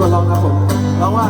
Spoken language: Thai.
ก็ลองครับผมลองว่า